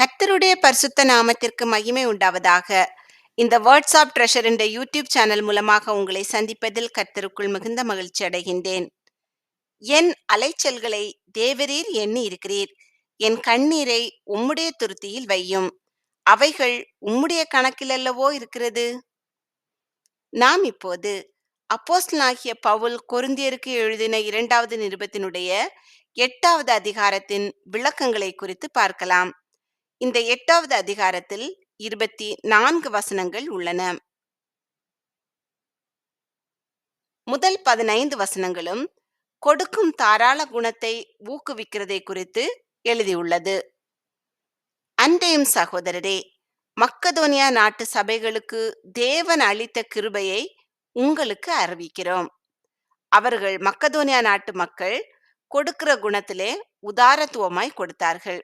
கர்த்தருடைய பரிசுத்த நாமத்திற்கு மகிமை உண்டாவதாக. இந்த வாட்ஸ்அப் ட்ரெஷர் என்ற யூடியூப் சேனல் மூலமாக உங்களை சந்திப்பதில் கர்த்தருக்குள் மிகுந்த மகிழ்ச்சி அடைகின்றேன். என் அலைச்சல்களை தேவரீர் எண்ணி இருக்கிறீர். என் கண்ணீரை உம்முடைய துருத்தியில் வையும். அவைகள் உம்முடைய கணக்கில் அல்லவோ இருக்கிறது? நாம் இப்போது அப்போஸ்தலனாகிய பவுல் கொருந்தியருக்கு எழுதின இரண்டாவது நிருபத்தினுடைய எட்டாவது அதிகாரத்தின் விளக்கங்களை குறித்து பார்க்கலாம். இந்த எட்டாவது அதிகாரத்தில் இருபத்தி நான்கு வசனங்கள் உள்ளன. முதல் பதினைந்து வசனங்களும் கொடுக்கும் தாராள குணத்தை ஊக்குவிக்கிறதை குறித்து எழுதியுள்ளது. அன்றையும் சகோதரரே மக்கதோனியா நாட்டு சபைகளுக்கு தேவன் அளித்த கிருபையை உங்களுக்கு அறிவிக்கிறோம். அவர்கள் மக்கதோனியா நாட்டு மக்கள் கொடுக்கிற குணத்திலே உதாரத்துவமாய் கொடுத்தார்கள்.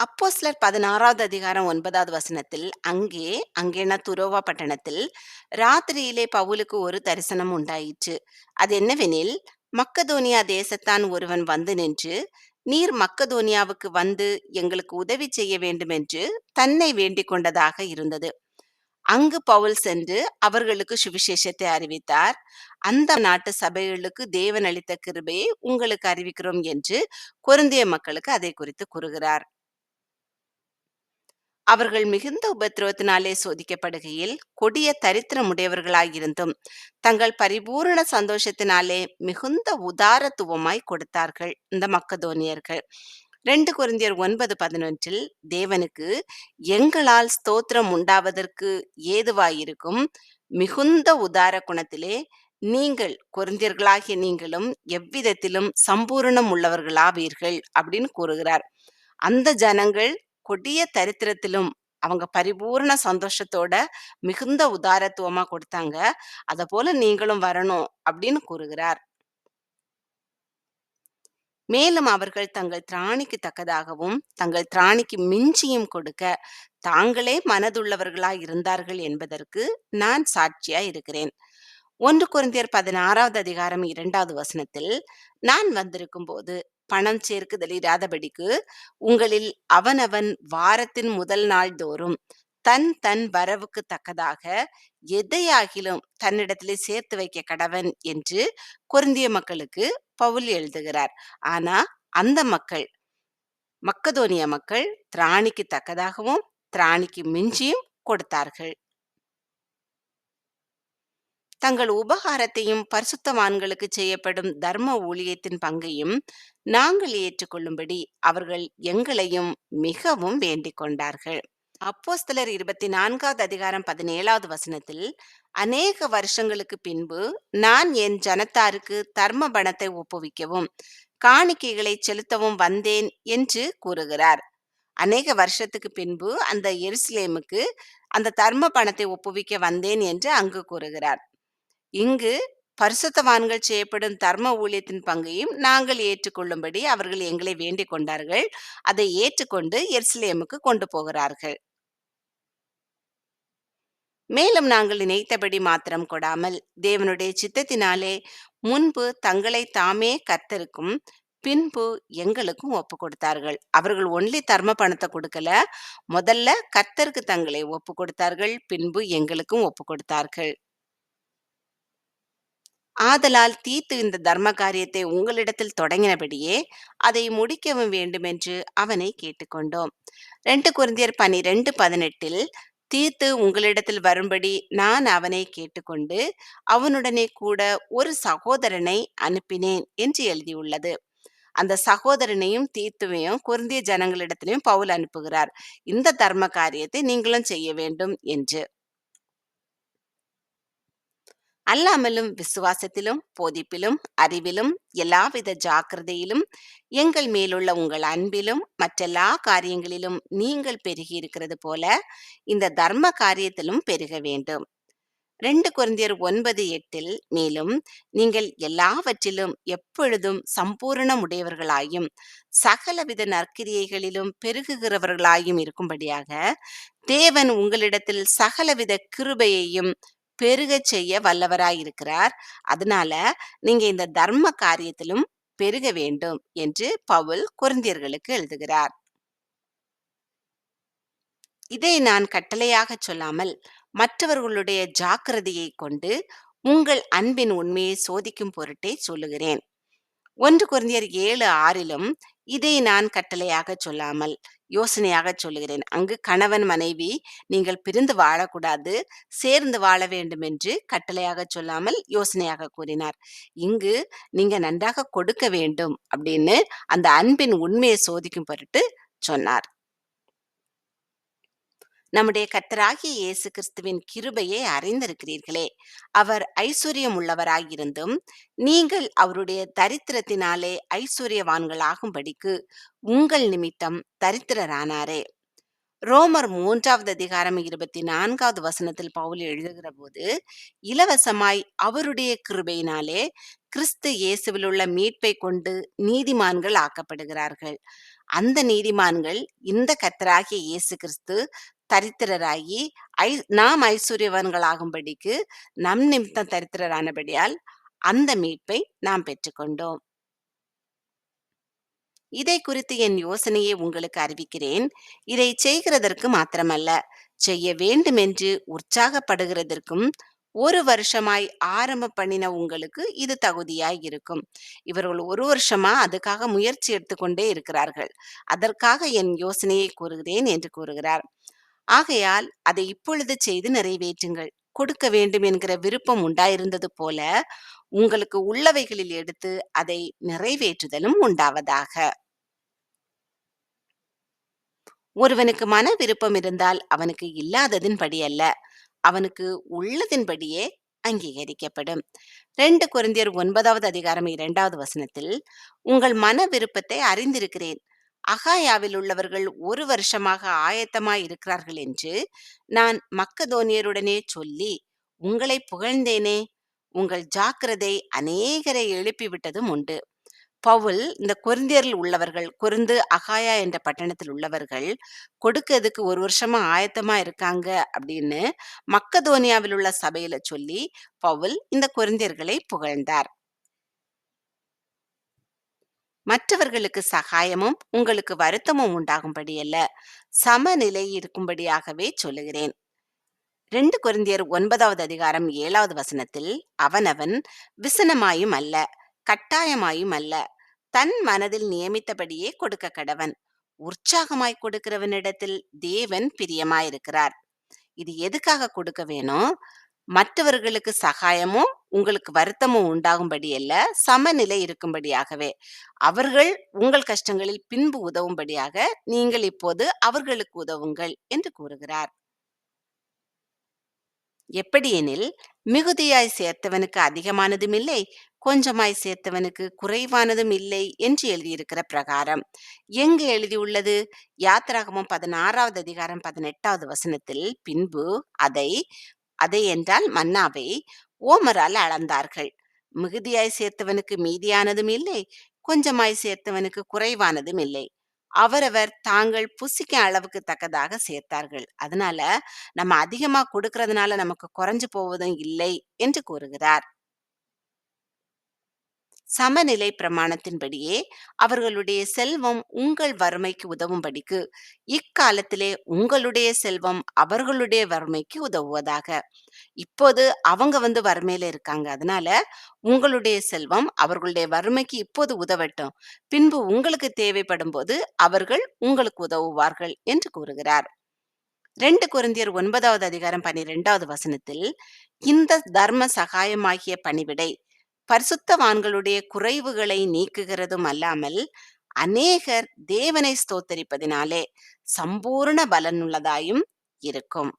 அப்போஸ்லர் பதினாறாவது அதிகாரம் ஒன்பதாவது வசனத்தில் அங்கே அங்கேனா துரோவா பட்டணத்தில் ராத்திரியிலே பவுலுக்கு ஒரு தரிசனம் உண்டாயிற்று. அது என்னவெனில் மக்கதோனியா தேசத்தான் ஒருவன் வந்து நின்று நீர் மக்கதோனியாவுக்கு வந்து எங்களுக்கு உதவி செய்ய வேண்டும் என்று தன்னை வேண்டிக் கொண்டதாக இருந்தது. அங்கு பவுல் சென்று அவர்களுக்கு சுவிசேஷத்தை அறிவித்தார். அந்த நாட்டு சபைகளுக்கு தேவன் அளித்த கிருபையை உங்களுக்கு அறிவிக்கிறோம் என்று கொருந்திய மக்களுக்கு அதை குறித்து கூறுகிறார். அவர்கள் மிகுந்த உபத்திரவத்தினாலே சோதிக்கப்படுகையில் கொடிய தரித்திரமுடையவர்களாயிருந்தும் தங்கள் பரிபூரண சந்தோஷத்தினாலே மிகுந்த உதாரத்துவமாய் கொடுத்தார்கள் இந்த மக்கதோனியர்கள். ரெண்டு குருந்தியர் ஒன்பது பதினொன்றில் தேவனுக்கு எங்களால் ஸ்தோத்திரம் உண்டாவதற்கு ஏதுவாயிருக்கும் மிகுந்த உதார குணத்திலே நீங்கள் குருந்தியர்களாகிய நீங்களும் எவ்விதத்திலும் சம்பூரணம் உள்ளவர்களாவீர்கள் அப்படின்னு கூறுகிறார். அந்த ஜனங்கள் கொடிய தரித்திரத்திலும் அவங்க பரிபூர்ண சந்தோஷத்தோட மிகுந்த உதாரத்துவமா கொடுத்தாங்க. அத போல நீங்களும் வரணும் அப்படின்னு கூறுகிறார். மேலும் அவர்கள் தங்கள் திராணிக்கு தக்கதாகவும் தங்கள் திராணிக்கு மிஞ்சியும் கொடுக்க தாங்களே மனதுள்ளவர்களாய் இருந்தார்கள் என்பதற்கு நான் சாட்சியா இருக்கிறேன். ஒன்று குருந்தியர் பதினாறாவது அதிகாரம் இரண்டாவது வசனத்தில் நான் வந்திருக்கும் போது பணம் சேர்க்குதல் இராதபடிக்கு உங்களில் அவனவன் வாரத்தின் முதல் நாள் தோறும் தன் தன் வரவுக்கு தக்கதாக எதையாகிலும் தன்னிடத்திலே சேர்த்து வைக்க கடவன் என்று கொருந்திய மக்களுக்கு பவுல் எழுதுகிறார். ஆனா அந்த மக்கள் மக்கதோனிய மக்கள் திராணிக்கு தக்கதாகவும் திராணிக்கு மிஞ்சியும் கொடுத்தார்கள். தங்கள் உபகாரத்தையும் பரிசுத்தவான்களுக்கு செய்யப்படும் தர்ம ஊழியத்தின் பங்கையும் நாங்கள் ஏற்றுக்கொள்ளும்படி அவர்கள் எங்களையும் மிகவும் வேண்டிக் கொண்டார்கள். அப்போஸ்தலர் இருபத்தி நான்காவது அதிகாரம் பதினேழாவது வசனத்தில் அநேக வருஷங்களுக்கு பின்பு நான் என் ஜனத்தாருக்கு தர்ம பணத்தை ஒப்புவிக்கவும் காணிக்கைகளை செலுத்தவும் வந்தேன் என்று கூறுகிறார். அநேக வருஷத்துக்கு பின்பு அந்த எருசலேமுக்கு அந்த தர்ம பணத்தை ஒப்புவிக்க வந்தேன் என்று அங்கு கூறுகிறார். இங்கு பரிசுத்தவான்கள் செய்யப்படும் தர்ம ஊழியத்தின் பங்கையும் நாங்கள் ஏற்றுக்கொள்ளும்படி அவர்கள் எங்களை வேண்டிக் கொண்டார்கள். அதை ஏற்றுக்கொண்டு எர்சிலேமுக்கு கொண்டு போகிறார்கள். மேலும் நாங்கள் நினைத்தபடி மாத்திரம் கொடாமல் தேவனுடைய சித்தத்தினாலே முன்பு தங்களை தாமே கர்த்தருக்கும் பின்பு எங்களுக்கும் ஒப்பு கொடுத்தார்கள். அவர்கள் ஒன்லி தர்ம பணத்தை கொடுக்கல முதல்ல கர்த்தருக்கு தங்களை ஒப்பு கொடுத்தார்கள் பின்பு எங்களுக்கும் ஒப்பு கொடுத்தார்கள். ஆதலால் தீத்து இந்த தர்ம காரியத்தை உங்களிடத்தில் தொடங்கினபடியே அதை முடிக்கவும் வேண்டுமென்று அவனை கேட்டுக்கொண்டோம். ரெண்டு குருந்தியர் பனிரெண்டு பதினெட்டில் தீர்த்து உங்களிடத்தில் வரும்படி நான் அவனை கேட்டுக்கொண்டு அவனுடனே கூட ஒரு சகோதரனை அனுப்பினேன் என்று எழுதியுள்ளது. அந்த சகோதரனையும் தீர்த்துவையும் குருந்திய ஜனங்களிடத்திலையும் பவுல் அனுப்புகிறார். இந்த தர்ம காரியத்தை நீங்களும் செய்ய வேண்டும் என்று. அல்லாமலும் விசுவாசத்திலும் போதிப்பிலும் அறிவிலும் எல்லாவித ஜாக்கிரதையிலும் எங்கள் மேலுள்ள உங்கள் அன்பிலும் மற்றெல்லா காரியங்களிலும் நீங்கள் பெருகி இருக்கிறது போல இந்த தர்ம காரியத்திலும் பெருக வேண்டும். ரெண்டு குருந்தியர் ஒன்பது எட்டில் மேலும் நீங்கள் எல்லாவற்றிலும் எப்பொழுதும் சம்பூரணம் உடையவர்களாயும் சகலவித நற்கிரியைகளிலும் பெருகுகிறவர்களாயும் இருக்கும்படியாக தேவன் உங்களிடத்தில் சகலவித கிருபையையும் பெருகச் செய்ய வல்லவராயிருக்கிறார் அதனால நீங்க இந்த தர்ம காரியத்திலும் பெருக வேண்டும் என்று பவுல் குருந்தியர்களுக்கு எழுதுகிறார். இதை நான் கட்டளையாக சொல்லாமல் மற்றவர்களுடைய ஜாக்கிரதையை கொண்டு உங்கள் அன்பின் உண்மையை சோதிக்கும் பொருட்டே சொல்லுகிறேன். ஒன்று குருந்தியர் ஏழு ஆறிலும் இதை நான் கட்டளையாக சொல்லாமல் யோசனையாக சொல்லுகிறேன். அங்கு கணவன் மனைவி நீங்கள் பிரிந்து வாழக்கூடாது சேர்ந்து வாழ வேண்டும் என்று கட்டளையாக சொல்லாமல் யோசனையாக கூறினார். இங்கு நீங்க நன்றாக கொடுக்க வேண்டும் அப்படின்னு அந்த அன்பின் உண்மையை சோதிக்கும் பொருட்டு சொன்னார். நம்முடைய கர்த்தராகிய இயேசு கிறிஸ்துவின் கிருபையை அறிந்திருக்கிறீர்களே. அவர் ஐஸ்வர்யம் உள்ளவராயிருந்தும் நீங்கள் அவருடைய தரித்திரத்தினாலே ஐஸ்வர்யவான்களாகும்படிக்கு உங்கள் நிமித்தம் தரித்திரரானாரே. ரோமர் மூன்றாவது அதிகாரம் இருபத்தி நான்காவது வசனத்தில் பவுல் எழுதுகிற போது இலவசமாய் அவருடைய கிருபையினாலே கிறிஸ்து இயேசுவில் உள்ள மீட்பை கொண்டு நீதிமான்கள் ஆக்கப்படுகிறார்கள். அந்த நீதிமான்கள் இந்த கத்தராகிய இயேசு கிறிஸ்து தரித்திரராகி ஐ நாம் ஐஸ்வர்யவான்களாகும்படிக்கு நம் நிமித்தம் தரித்திரரானபடியால் அந்த மீட்பை நாம் பெற்றுக்கொண்டோம். இதை குறித்து என் யோசனையை உங்களுக்கு அறிவிக்கிறேன். இதை செய்கிறதற்கு மாத்திரமல்ல. செய்ய வேண்டுமென்று உற்சாகப்படுகிறதற்கும் ஒரு வருஷமாய் ஆரம்ப பண்ணின உங்களுக்கு இது தகுதியாய் இருக்கும். இவர்கள் ஒரு வருஷமா அதுக்காக முயற்சி எடுத்துக்கொண்டே இருக்கிறார்கள். அதற்காக என் யோசனையை கூறுகிறேன் என்று கூறுகிறார். ஆகையால் அதை இப்பொழுது செய்து நிறைவேற்றுங்கள். கொடுக்க வேண்டும் என்கிற விருப்பம் உண்டாயிருந்தது போல உங்களுக்கு உள்ளவைகளில் எடுத்து அதை நிறைவேற்றுதலும் உண்டாவதாக. ஒருவனுக்கு மன விருப்பம் இருந்தால் அவனுக்கு இல்லாததின்படி அல்ல. அவனுக்கு உள்ளதின்படியே அங்கீகரிக்கப்படும். ரெண்டு குருந்தியர் ஒன்பதாவது அதிகாரம் இரண்டாவது வசனத்தில் உங்கள் மன விருப்பத்தை அறிந்திருக்கிறேன். அகாயாவில் உள்ளவர்கள் ஒரு வருஷமாக ஆயத்தமாய் இருக்கிறார்கள் என்று நான் மக்கதோனியருடனே சொல்லி உங்களை புகழ்ந்தேனே உங்கள் ஜாக்கிரதை அநேகரை எழுப்பிவிட்டதும் உண்டு. பவுல் இந்த கொரிந்தியரில் உள்ளவர்கள் கொருந்து அகாயா என்ற பட்டணத்தில் உள்ளவர்கள் கொடுக்கிறதுக்கு ஒரு வருஷமா ஆயத்தமா இருக்காங்க அப்படின்னு மக்கதோனியாவில் உள்ள சபையில சொல்லி பவுல் இந்த கொரிந்தியர்களை புகழ்ந்தார். மற்றவர்களுக்கு சகாயமும் உங்களுக்கு வருத்தமும் உண்டாகும்படி அல்ல. சமநிலை இருக்கும்படியாகவே சொல்லுகிறேன். ரெண்டு குருந்தியர் ஒன்பதாவது அதிகாரம் ஏழாவது வசனத்தில் அவனவன் விசனமாயும் அல்ல கட்டாயமாயும் அல்ல. தன் மனதில் நியமித்தபடியே கொடுக்க கடவன். உற்சாகமாய் கொடுக்கிறவனிடத்தில் தேவன் பிரியமாயிருக்கிறார். இது எதுக்காக கொடுக்க வேணும்? மற்றவர்களுக்கு சகாயமும் உங்களுக்கு வருத்தமும் உண்டாகும்படி அல்ல சமநிலை இருக்கும்படியாகவே. அவர்கள் உங்கள் கஷ்டங்களில் பின்பு உதவும்படியாக நீங்கள் இப்போது அவர்களுக்கு உதவுங்கள் என்று கூறுகிறார். எப்படியெனில் மிகுதியாய் சேர்த்தவனுக்கு அதிகமானதும் இல்லை கொஞ்சமாய் சேர்த்தவனுக்கு குறைவானதும் இல்லை என்று எழுதியிருக்கிற பிரகாரம். எங்கு எழுதியுள்ளது? யாத்ராகமும் பதினாறாவது அதிகாரம் பதினெட்டாவது வசனத்தில் பின்பு அதை அதை என்றால் மன்னாவை ஓமரால் அளந்தார்கள். மிகுதியாய் சேர்த்தவனுக்கு மீதியானதும் இல்லை கொஞ்சமாய் சேர்த்தவனுக்கு குறைவானதும் இல்லை. அவரவர் தாங்கள் புசிக்க அளவுக்கு தக்கதாக சேர்த்தார்கள். அதனால நம்ம அதிகமா கொடுக்கறதுனால நமக்கு குறைஞ்சு போவதும் இல்லை என்று கூறுகிறார். சமநிலை பிரமாணத்தின்படியே அவர்களுடைய செல்வம் உங்கள் வறுமைக்கு உதவும்படிக்கு இக்காலத்திலே உங்களுடைய செல்வம் அவர்களுடைய வறுமைக்கு உதவுவதாக. இப்போது அவங்க வந்து வறுமையில இருக்காங்க. அதனால உங்களுடைய செல்வம் அவர்களுடைய வறுமைக்கு இப்போது உதவட்டும். பின்பு உங்களுக்கு தேவைப்படும் போது அவர்கள் உங்களுக்கு உதவுவார்கள் என்று கூறுகிறார். ரெண்டு குருந்தியர் ஒன்பதாவது அதிகாரம் பனிரெண்டாவது வசனத்தில் இந்த தர்ம சகாயமாகிய பணிவிடை பரிசுத்தவான்களுடைய குறைவுகளை நீக்குகிறதும் அல்லாமல் அநேகர் தேவனை ஸ்தோத்தரிப்பதினாலே சம்பூர்ண பலனுள்ளதாயும் இருக்கும்.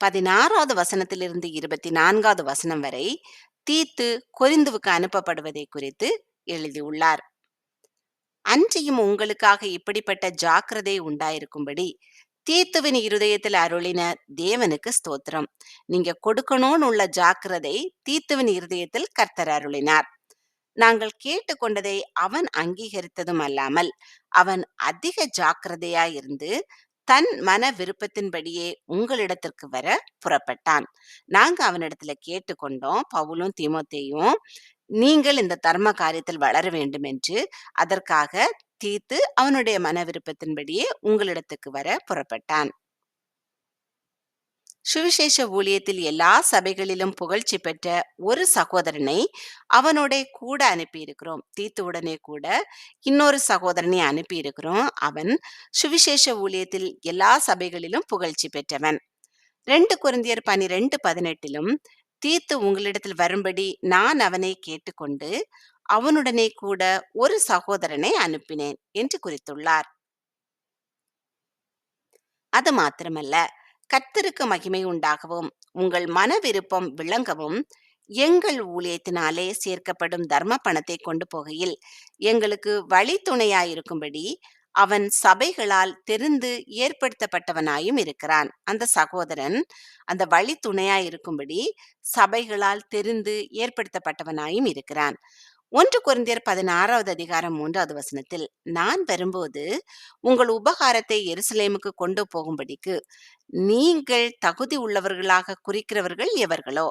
பதினாறாவது வசனத்திலிருந்து இருபத்தி நான்காவது வசனம் வரை தீத்து கொரிந்துவுக்கு அனுப்பப்படுவதை குறித்து எழுதியுள்ளார். அன்றியும் உங்களுக்காக இப்படிப்பட்ட ஜாக்கிரதை உண்டாயிருக்கும்படி தீத்துவின் இருதயத்தில் அருளின தேவனுக்கு ஸ்தோத்திரம். நீங்க கொடுக்கணும்னு உள்ள ஜாக்கிரதை தீத்துவின் இருதயத்தில் கர்த்தர் அருளினார். நாங்கள் கேட்டுக்கொண்டதை அவன் அங்கீகரித்ததும் அல்லாமல் அவன் அதிக ஜாக்கிரதையாயிருந்து தன் மன விருப்பத்தின்படியே உங்களிடத்திற்கு வர புறப்பட்டான். நாங்க அவனிடத்துல கேட்டுக்கொண்டோம் பவுலும் திமுத்தையும் நீங்கள் இந்த தர்ம காரியத்தில் வளர வேண்டும் என்று அதற்காக தீத்து அவனுடைய மன விருப்பத்தின்படியே உங்களிடத்துக்கு வர புறப்பட்டான். சுவிசேஷ ஊழியத்தில் எல்லா சபைகளிலும் புகழ்ச்சி பெற்ற ஒரு சகோதரனை அவனோட கூட அனுப்பியிருக்கிறோம். தீத்துவுடனே கூட இன்னொரு சகோதரனை அனுப்பியிருக்கிறோம். அவன் சுவிசேஷ ஊழியத்தில் எல்லா சபைகளிலும் புகழ்ச்சி பெற்றவன். ரெண்டு குருந்தியர் பனிரெண்டு பதினெட்டிலும் தீத்து உங்களிடத்தில் வரும்படி நான் அவனை கேட்டுக்கொண்டு அவனுடனே கூட ஒரு சகோதரனை அனுப்பினேன் என்று குறித்துள்ளார். அது மாத்திரமல்ல. கர்த்தருக்கு மகிமை உண்டாகவும் உங்கள் மன விருப்பம் விளங்கவும் எங்கள் ஊழியத்தினாலே சேர்க்கப்படும் தர்ம பணத்தை கொண்டு போகையில் எங்களுக்கு வழித்துணையாயிருக்கும்படி அவன் சபைகளால் தெரிந்து ஏற்படுத்தப்பட்டவனாயும் இருக்கிறான். அந்த சகோதரன் அந்த வழி துணையாயிருக்கும்படி சபைகளால் தெரிந்து ஏற்படுத்தப்பட்டவனாயும் இருக்கிறான். ஒன்று குருந்தியர் பதினாறாவது அதிகாரம் மூன்றாவது வசனத்தில் நான் வரும்போது உங்கள் உபகாரத்தை எருசலேமுக்கு கொண்டு போகும்படிக்கு நீங்கள் தகுதி உள்ளவர்களாக குறிக்கிறவர்கள் எவர்களோ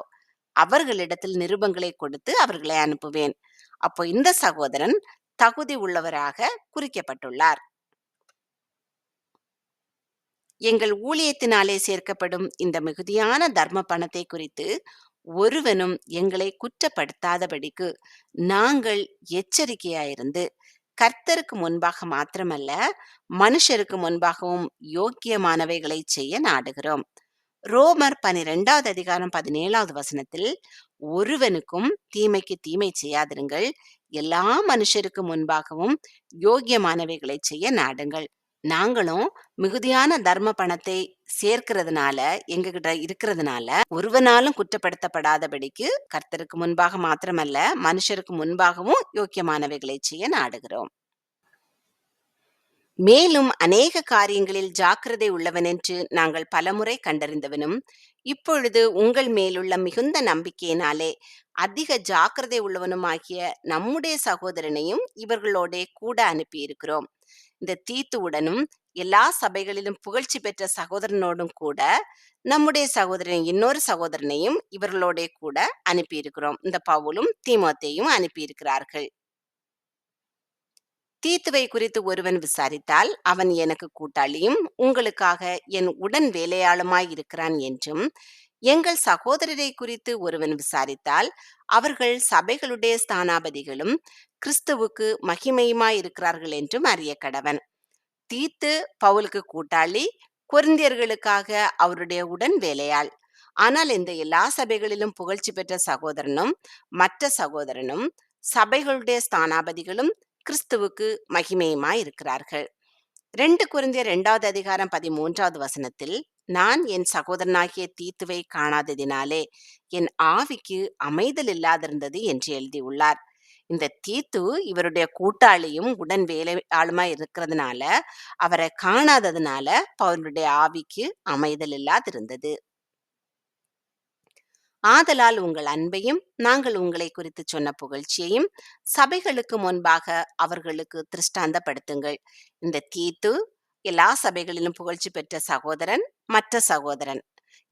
அவர்களிடத்தில் நிருபங்களை கொடுத்து அவர்களை அனுப்புவேன். அப்போ இந்த சகோதரன் தகுதி உள்ளவராக குறிக்கப்பட்டுள்ளார். எங்கள் ஊழியத்தினாலே சேர்க்கப்படும் இந்த மிகுதியான தர்ம பணத்தை குறித்து ஒருவனும் எங்களை குற்றப்படுத்தாதபடிக்கு நாங்கள் எச்சரிக்கையாயிருந்து கர்த்தருக்கு முன்பாக மாத்திரமல்ல மனுஷருக்கு முன்பாகவும் யோக்கியமானவைகளை செய்ய நாடுகிறோம். ரோமர் பனிரெண்டாவது அதிகாரம் பதினேழாவது வசனத்தில் ஒருவனுக்கும் தீமைக்கு தீமை செய்யாதிருங்கள் எல்லா மனுஷருக்கு முன்பாகவும் யோக்கியமானவைகளை செய்ய நாடுங்கள். நாங்களும் மிகுதியான தர்ம பணத்தை சேர்க்கிறதுனால எங்ககிட்ட இருக்கிறதுனால ஒருவனாலும் குற்றப்படுத்தப்படாதபடிக்கு கர்த்தருக்கு முன்பாக மாத்திரமல்ல மனுஷருக்கு முன்பாகவும் யோக்கியமானவைகளை செய்ய நாடுகிறோம். மேலும் அநேக காரியங்களில் ஜாக்கிரதை உள்ளவன் என்று நாங்கள் பலமுறை கண்டறிந்தவனும் இப்பொழுது உங்கள் மேலுள்ள மிகுந்த நம்பிக்கையினாலே அதிக ஜாக்கிரதை உள்ளவனுமாகிய நம்முடைய சகோதரனையும் இவர்களோட கூட அனுப்பியிருக்கிறோம். இந்த தீத்துவுடனும் எல்லா சபைகளிலும் புகழ்ச்சி பெற்ற சகோதரனோடும் கூட நம்முடைய சகோதரன் இன்னொரு சகோதரனையும் இவர்களோட கூட அனுப்பியிருக்கிறோம். இந்த பவுலும் தீமோத்தையும் அனுப்பியிருக்கிறார்கள். தீத்துவை குறித்து ஒருவன் விசாரித்தால் அவன் எனக்கு கூட்டாளியும் உங்களுக்காக என் உடன் வேலையாளுமாய் இருக்கிறான் என்றும் எங்கள் சகோதரரை குறித்து ஒருவன் விசாரித்தால் அவர்கள் சபைகளுடைய ஸ்தானாபதிகளும் கிறிஸ்துவுக்கு மகிமையுமாய் இருக்கிறார்கள் என்றும் அறிய கடவன். தீத்து பவுலுக்கு கூட்டாளி கொரிந்தியர்களுக்காக அவருடைய உடன் வேலையாள். ஆனால் இந்த எல்லா சபைகளிலும் புகழ்ச்சி பெற்ற சகோதரனும் மற்ற சகோதரனும் சபைகளுடைய ஸ்தானாபதிகளும் கிறிஸ்துவுக்கு மகிமையுமாய் இருக்கிறார்கள். ரெண்டு குருந்திய இரண்டாவது அதிகாரம் பதிமூன்றாவது வசனத்தில் நான் என் சகோதரனாகிய தீத்துவை காணாததினாலே என் ஆவிக்கு அமைதல் இல்லாதிருந்தது என்று எழுதியுள்ளார். இந்த தீத்து இவருடைய கூட்டாளியும் உடன் வேலை ஆளுமா இருக்கிறதுனால அவரை காணாததுனால அவருடைய ஆவிக்கு அமைதல் இல்லாதிருந்தது. ஆதலால் உங்கள் அன்பையும் நாங்கள் உங்களை குறித்து சொன்ன புகழ்ச்சியையும் சபைகளுக்கு முன்பாக அவர்களுக்கு திருஷ்டாந்தப்படுத்துங்கள். இந்த தீத்து எல்லா சபைகளிலும் புகழ்ச்சி பெற்ற சகோதரன் மற்ற சகோதரன்.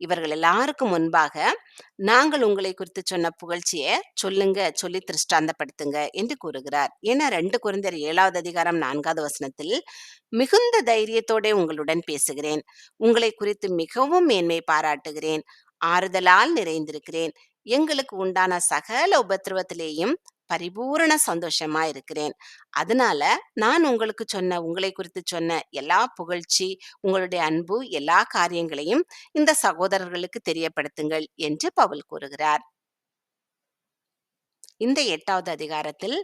இவர்கள் எல்லாருக்கும் முன்பாக நாங்கள் உங்களை குறித்து சொன்ன புகழ்ச்சியை சொல்லுங்க சொல்லி திருஷ்டாந்தப்படுத்துங்க என்று கூறுகிறார். ஏன்னா ரெண்டு குறைந்தர் ஏழாவது அதிகாரம் நான்காவது வசனத்தில் மிகுந்த தைரியத்தோட உங்களுடன் பேசுகிறேன். உங்களை குறித்து மிகவும் மேன்மை பாராட்டுகிறேன். ஆறுதலால் நிறைந்திருக்கிறேன். எங்களுக்கு உண்டான சகல உபத்திரவத்திலேயும் பரிபூரண சந்தோஷமா இருக்கிறேன். அதனால நான் உங்களுக்கு சொன்ன உங்களை குறித்து சொன்ன எல்லா புகழ்ச்சி உங்களுடைய அன்பு எல்லா காரியங்களையும் இந்த சகோதரர்களுக்கு தெரியப்படுத்துங்கள் என்று பவுல் கூறுகிறார். இந்த எட்டாவது அதிகாரத்தில்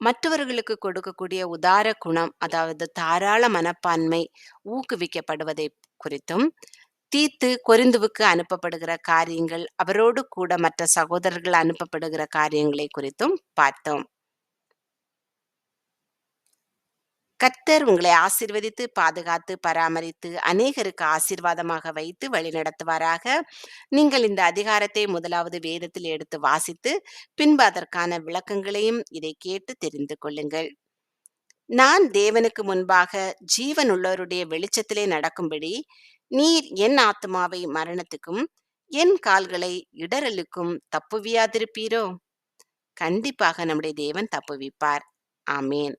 மற்றவர்களுக்கு கொடுக்கக்கூடிய உதார குணம் அதாவது தாராள மனப்பான்மை ஊக்குவிக்கப்படுவதை குறித்தும் தீத்து கொரிந்துவுக்கு அனுப்பப்படுகிற காரியங்கள் அவரோடு கூட மற்ற சகோதரர்கள் அனுப்பப்படுகிற காரியங்களை குறித்தும் பார்த்தோம். கர்த்தர் உங்களை ஆசிர்வதித்து பாதுகாத்து பராமரித்து அநேகருக்கு ஆசீர்வாதமாக வைத்து வழிநடத்துவாராக. நீங்கள் இந்த அதிகாரத்தை முதலாவது வேதத்தில் எடுத்து வாசித்து பின்பு அதற்கான விளக்கங்களையும் இதை கேட்டு தெரிந்து கொள்ளுங்கள். நான் தேவனுக்கு முன்பாக ஜீவன் உள்ளவருடைய வெளிச்சத்திலே நடக்கும்படி நீர் என் ஆத்மாவை மரணத்துக்கும் என் கால்களை இடரலுக்கும் தப்புவியாதிருப்பீரோ? கண்டிப்பாக நம்முடைய தேவன் தப்புவிப்பார். ஆமேன்.